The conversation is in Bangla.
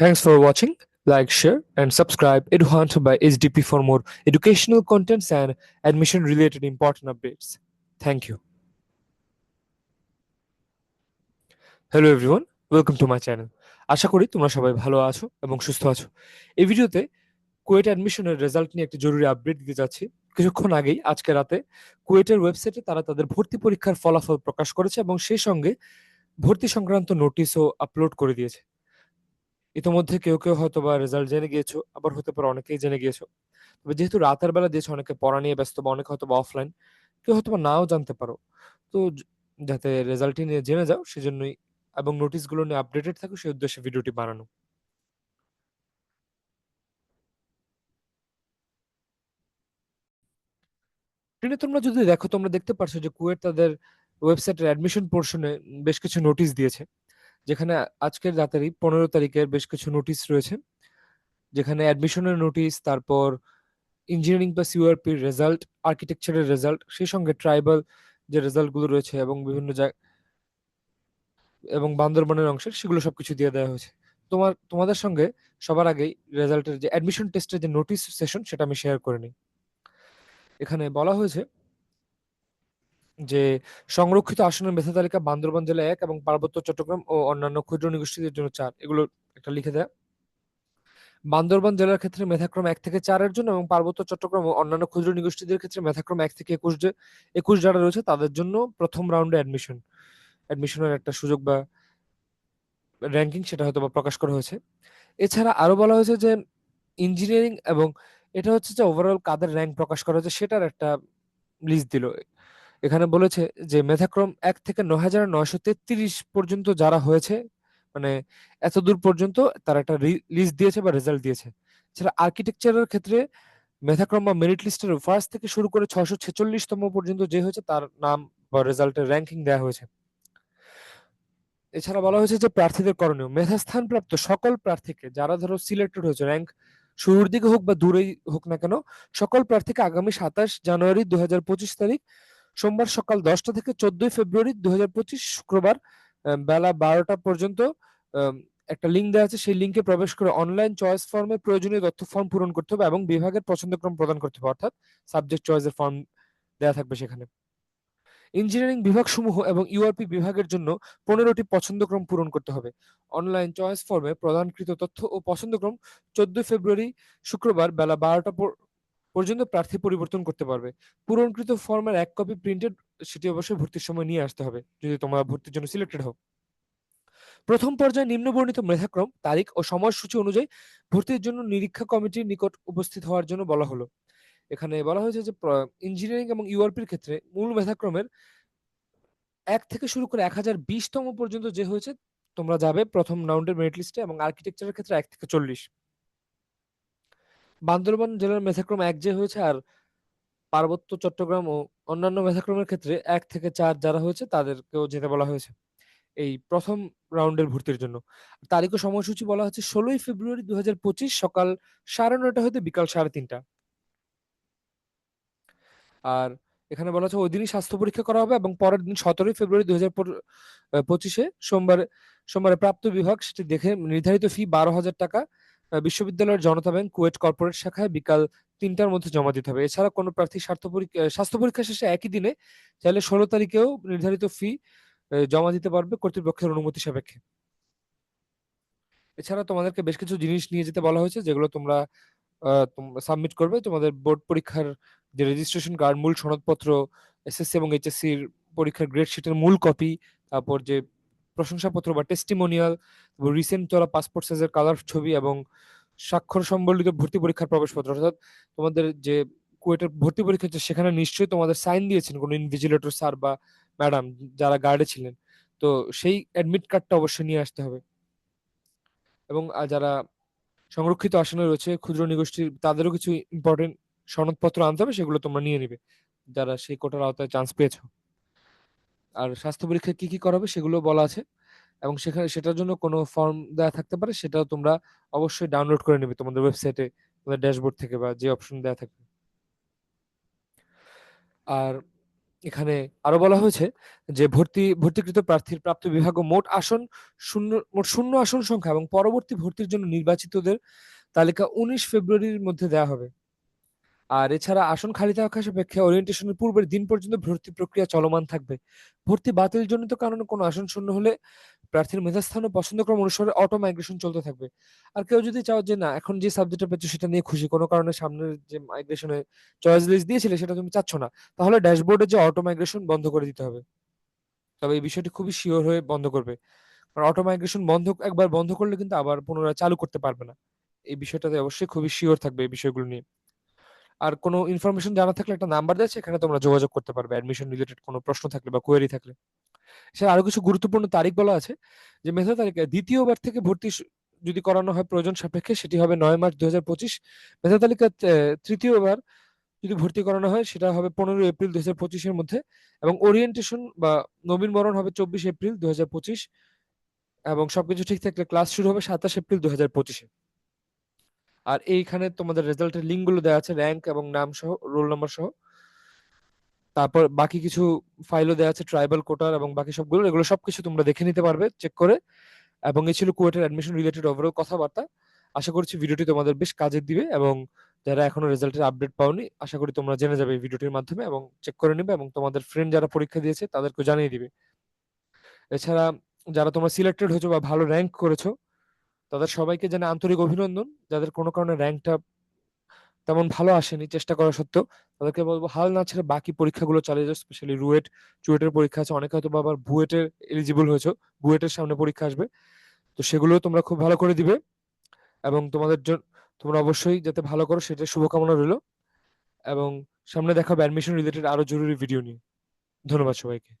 Thanks for watching. Like, share, and subscribe EduHunt by SDP for more educational contents and admission related important updates. Thank you. Hello everyone welcome to my channel আশা করি তোমরা সবাই ভালো আছো এবং সুস্থ আছো এই ভিডিওতে কুয়েট অ্যাডমিশনের রেজাল্ট নিয়ে একটি জরুরি আপডেট দিতে যাচ্ছি কিছুক্ষণ আগেই আজকে রাতে কুয়েটের ওয়েবসাইটে তারা তাদের ভর্তি পরীক্ষার ফলাফল প্রকাশ করেছে এবং সেই সঙ্গে ভর্তি সংক্রান্ত নোটিশও আপলোড করে দিয়েছে ইতোমধ্যে কেউ কেউ হয়তো বা রেজাল্ট জেনে গিয়েছো, আবার হতে পারে অনেকেই জেনে গিয়েছো। তবে যেহেতু রাতের বেলা দিয়েছে, অনেকে পড়া নিয়ে ব্যস্ত বা অনেকে হয়তো বা অফলাইন কেউ হয়তো বা নাও জানতে পারো। তো যাতে রেজাল্টটি নিয়ে জেনে যাও, সেজন্যই এবং নোটিশগুলো নিয়ে আপডেটেড থাকো, সেই উদ্দেশ্যে ভিডিওটি বানানো। স্ক্রিনে তোমরা যদি দেখো, তোমরা দেখতে পারছ যে কুয়েট তাদের ওয়েবসাইটের অ্যাডমিশন পোর্শনে বেশ কিছু নোটিশ দিয়েছে। যেখানে আজকের রাতেরই পনেরো তারিখের বেশ কিছু নোটিশ রয়েছে। যেখানে অ্যাডমিশনের নোটিশ তারপর ইঞ্জিনিয়ারিং প্লাস ইউআরপির রেজাল্ট আর্কিটেকচারের রেজাল্ট সেই সঙ্গে ট্রাইবাল যে রেজাল্টগুলো রয়েছে এবং বিভিন্ন জায়গা এবং বান্দরবনের অংশের, সেগুলো সবকিছু দিয়ে দেওয়া হয়েছে। তোমার, তোমাদের সঙ্গে সবার আগেই রেজাল্টের যে অ্যাডমিশন টেস্টের যে নোটিশ সেশন সেটা আমি শেয়ার করে নিই। এখানে বলা হয়েছে যে সংরক্ষিত আসনের মেধা তালিকা বান্দরবান জেলা এক এবং পার্বত্য চট্টগ্রাম ও অন্যান্য ক্ষুদ্র নিগোষ্ঠীদের জন্য চার। এগুলো একটা লিখে দেয়। বান্দরবান জেলার ক্ষেত্রে মেধাক্রম এক থেকে চারের জন্য এবং পার্বত্য চট্টগ্রাম ও অন্যান্য ক্ষুদ্র নিগোষ্ঠীদের ক্ষেত্রে মেধাক্রম এক থেকে একুশ যে, একুশ যারা রয়েছে তাদের জন্য প্রথম রাউন্ডে অ্যাডমিশন অ্যাডমিশনের একটা সুযোগ বা র্যাঙ্কিং সেটা হয়তো বা প্রকাশ করা হয়েছে। এছাড়া আরও বলা হয়েছে যে ইঞ্জিনিয়ারিং এবং এটা হচ্ছে যে ওভারঅল কাদের র্যাঙ্ক প্রকাশ করা হয়েছে সেটার একটা লিস্ট দিল। এখানে বলেছে যে মেধাক্রম এক থেকে নয় হাজার নয়শো তেত্রিশ পর্যন্ত যারা হয়েছে মানে এত দূর পর্যন্ত তারা একটা লিস্ট দিয়েছে বা রেজাল্ট দিয়েছে। এছাড়া আর্কিটেকচারের ক্ষেত্রে মেধাক্রম বা মেরিট লিস্টের ফার্স্ট থেকে শুরু করে ছশো ছেচল্লিশতম পর্যন্ত যে হয়েছে তার নাম বা রেজাল্টের র্যাঙ্কিং দেওয়া হয়েছে। এছাড়া বলা হয়েছে যে প্রার্থীদের করণীয় মেধাস্থান প্রাপ্ত সকল প্রার্থীকে যারা ধরো সিলেক্টেড হয়েছে র্যাঙ্ক শুরুর দিকে হোক বা দূরেই হোক না কেন, সকল প্রার্থীকে আগামী সাতাশ জানুয়ারি দু হাজার পঁচিশ তারিখ সোমবার সকাল দশটা থেকে চোদ্দই ফেব্রুয়ারি দু হাজার পঁচিশ শুক্রবার বেলা বারোটা পর্যন্ত একটা লিঙ্ক দেওয়া আছে। সেই লিঙ্কে প্রবেশ করে অনলাইন চয়েস ফর্মে প্রয়োজনীয় তথ্য ফর্ম পূরণ করতে হবে এবং বিভাগের পছন্দক্রম প্রদান করতে হবে। অর্থাৎ সাবজেক্ট চয়েসের ফর্ম দেওয়া থাকবে সেখানে। ইঞ্জিনিয়ারিং বিভাগসমূহ এবং ইউআরপি বিভাগের জন্য পনেরোটি পছন্দক্রম পূরণ করতে হবে। অনলাইন চয়েস ফর্মে প্রদানকৃত তথ্য ও পছন্দক্রম চোদ্দই ফেব্রুয়ারি শুক্রবার, বেলা বারোটা পর্যন্ত প্রার্থী পরিবর্তন করতে পারবে। পূরণকৃত ফর্মের এক কপি প্রিন্টেড সেটি অবশ্যই ভর্তির সময় নিয়ে আসতে হবে, যদি তোমরা ভর্তির জন্য সিলেক্টেড হও। প্রথম পর্যায়ে নিম্নবর্ণিত মেধাক্রম, তারিখ ও সময়সূচি অনুযায়ী ভর্তির জন্য নিরীক্ষা কমিটির নিকট উপস্থিত হওয়ার জন্য বলা হলো। এখানে বলা হয়েছে যে ইঞ্জিনিয়ারিং এবং ইউআরপির ক্ষেত্রে মূল মেধাক্রমের এক থেকে শুরু করে এক হাজার বিশতম পর্যন্ত যে হয়েছে, তোমরা যাবে প্রথম রাউন্ডের মেরিট লিস্টে এবং আর্কিটেকচারের ক্ষেত্রে এক থেকে চল্লিশ। বান্দরবান জেলার মেধাক্রম এক যে হয়েছে আর পার্বত্য চট্টগ্রাম ও অন্যান্য মেধাক্রমের ক্ষেত্রে এক থেকে চার যারা হয়েছে, তাদেরকেও যেতে বলা হয়েছে এই প্রথম রাউন্ডের ভর্তির জন্য। তারিখ ও সময়সূচি বলা হচ্ছে ষোলোই ফেব্রুয়ারি দুহাজার পঁচিশ সকাল সাড়ে নয়টা হতে বিকাল সাড়ে তিনটা। আর এখানে বলা হচ্ছে ওই দিনই স্বাস্থ্য পরীক্ষা করা হবে এবং পরের দিন সতেরোই ফেব্রুয়ারি দুই হাজার পঁচিশে সোমবার, সোমবারে প্রাপ্ত বিভাগ সেটি দেখে নির্ধারিত ফি বারো হাজার টাকা বিশ্ববিদ্যালয়ের জনতা ব্যাংক কুয়েট কর্পোরেট শাখায় বিকাল তিনটার মধ্যে জমা দিতে হবে। এছাড়া কোনো প্রার্থী স্বার্থ পরীক্ষা স্বাস্থ্য পরীক্ষা শেষে একই দিনে চাইলে ষোলো তারিখেও নির্ধারিত ফি জমা দিতে পারবে কর্তৃপক্ষের অনুমতি সাপেক্ষে। এছাড়া তোমাদেরকে বেশ কিছু জিনিস নিয়ে যেতে বলা হয়েছে, যেগুলো তোমরা সাবমিট করবে। তোমাদের বোর্ড পরীক্ষার যে রেজিস্ট্রেশন কার্ড মূল সনদপত্র এসএসসি এবং এইচএসসি পরীক্ষার গ্রেড শিটের মূল কপি তারপর যে প্রশংসাপত্র বা টেস্টিমোনিয়াল রিসেন্ট তোলা পাসপোর্ট সাইজের কালার ছবি এবং স্বাক্ষর সম্বলিত ভর্তি পরীক্ষার প্রবেশপত্র। অর্থাৎ তোমাদের যে কুয়েটের ভর্তি পরীক্ষা হচ্ছে, সেখানে নিশ্চয়ই তোমাদের সাইন দিয়েছেন কোনো ইনভিজিলেটর স্যার বা ম্যাডাম যারা গার্ডে ছিলেন। তো সেই অ্যাডমিট কার্ডটা অবশ্যই নিয়ে আসতে হবে। এবং যারা সংরক্ষিত আসনে রয়েছে, ক্ষুদ্র নিগোষ্ঠী তাদেরও কিছু ইম্পর্টেন্ট সনদপত্র আনতে হবে, সেগুলো তোমরা নিয়ে নিবে। যারা সেই কোটার আওতায় চান্স পেয়েছ। আর স্বাস্থ্য পরীক্ষা কি কি করাবে সেগুলো বলা আছে। এবং সেখানে সেটার জন্য কোনো ফর্ম দেওয়া থাকতে পারে, সেটাও তোমরা অবশ্যই ডাউনলোড করে নেবে তোমাদের ওয়েবসাইটে তোমাদের ড্যাশবোর্ড থেকে বা যে অপশন দেওয়া থাকবে। আর এখানে আরও বলা হয়েছে যে ভর্তি, ভর্তিকৃত প্রার্থীর প্রাপ্ত বিভাগ ও মোট আসন শূন্য, মোট শূন্য আসন সংখ্যা এবং পরবর্তী ভর্তির জন্য নির্বাচিতদের তালিকা উনিশ ফেব্রুয়ারির মধ্যে দেওয়া হবে। আর এছাড়া আসন খালি থাকা সাপেক্ষে ওরিয়েন্টেশনের পূর্বের দিন পর্যন্ত ভর্তি প্রক্রিয়া চলমান থাকবে। ভর্তি বাতিল জনিত কারণে কোনো আসন শূন্য হলে প্রার্থীর মেধাস্থান ও পছন্দক্রম অনুসারে অটো মাইগ্রেশন চলতে থাকবে। আর কেউ যদি চাও যে না, এখন যে সাবজেক্টটা পেয়েছ সেটা নিয়ে খুশি, কোনো কারণে সামনের যে মাইগ্রেশনে চয়েস লিস্ট দিয়েছিলে সেটা তুমি চাচ্ছ না, তাহলে ড্যাশবোর্ডে যে অটো মাইগ্রেশন বন্ধ করে দিতে হবে। তবে এই বিষয়টি খুবই শিওর হয়ে বন্ধ করবে। কারণ অটো মাইগ্রেশন বন্ধ, একবার বন্ধ করলে কিন্তু আবার পুনরায় চালু করতে পারবে না। এই বিষয়টাতে অবশ্যই খুবই শিওর থাকবে এই বিষয়গুলো নিয়ে। আর কোনো ইনফরমেশন জানা থাকলে একটা নাম্বার দেয়, সেখানে তোমরা যোগাযোগ করতে পারবে অ্যাডমিশন রিলেটেড কোনো প্রশ্ন থাকলে বা কোয়েরি থাকলে। এছাড়া আরও কিছু গুরুত্বপূর্ণ তারিখ বলা আছে, যে মেধা তালিকা দ্বিতীয়বার থেকে ভর্তি যদি করানো হয় প্রয়োজন সাপেক্ষে, সেটি হবে নয় মার্চ দুই হাজার পঁচিশ। মেধা তালিকা তৃতীয়বার যদি ভর্তি করানো হয়, সেটা হবে পনেরো এপ্রিল দুই হাজার পঁচিশের মধ্যে এবং ওরিয়েন্টেশন বা নবীনবরণ হবে চব্বিশ এপ্রিল দুই হাজার পঁচিশ এবং সবকিছু ঠিক থাকলে ক্লাস শুরু হবে সাতাশ এপ্রিল দুই হাজার পঁচিশে। আর এইখানে তোমাদের রেজাল্টের লিঙ্কগুলো দেওয়া আছে র্যাঙ্ক এবং নাম সহ রোল নাম্বার সহ। তারপর বাকি কিছু ফাইলও দেওয়া আছে ট্রাইবাল কোটার এবং বাকি সবগুলো এগুলো সবকিছু তোমরা দেখে নিতে পারবে চেক করে। এবং এই ছিল কুয়েটের অ্যাডমিশন রিলেটেড ওভারঅল কথাবার্তা। আশা করছি ভিডিওটি তোমাদের বেশ কাজে দিবে এবং যারা এখনও রেজাল্টের আপডেট পাওনি, আশা করি তোমরা জেনে যাবে এই ভিডিওটির মাধ্যমে এবং চেক করে নেবে এবং তোমাদের ফ্রেন্ড যারা পরীক্ষা দিয়েছে তাদেরকে জানিয়ে দিবে। এছাড়া যারা তোমরা সিলেক্টেড হয়েছো বা ভালো র্যাঙ্ক করেছ তাদের সবাইকে জানে আন্তরিক অভিনন্দন। যাদের কোনো কারণে র্যাঙ্কটা তেমন ভালো আসেনি, চেষ্টা করা সত্ত্বেও তাদেরকে বলব হাল না ছেড়ে বাকি পরীক্ষাগুলো চালিয়ে যাও স্পেশালি রুয়েট। চুয়েটের পরীক্ষা আছে, অনেকে হয়তো আবার বুয়েটের এলিজিবল হয়েছো বুয়েটের সামনে পরীক্ষা আসবে। তো সেগুলো তোমরা খুব ভালো করে দিবে এবং তোমাদের জন্য তোমরা অবশ্যই যাতে ভালো করো সেটা শুভকামনা রইল এবং সামনে দেখাবো অ্যাডমিশন রিলেটেড আরও জরুরি ভিডিও নিয়ে। ধন্যবাদ সবাইকে।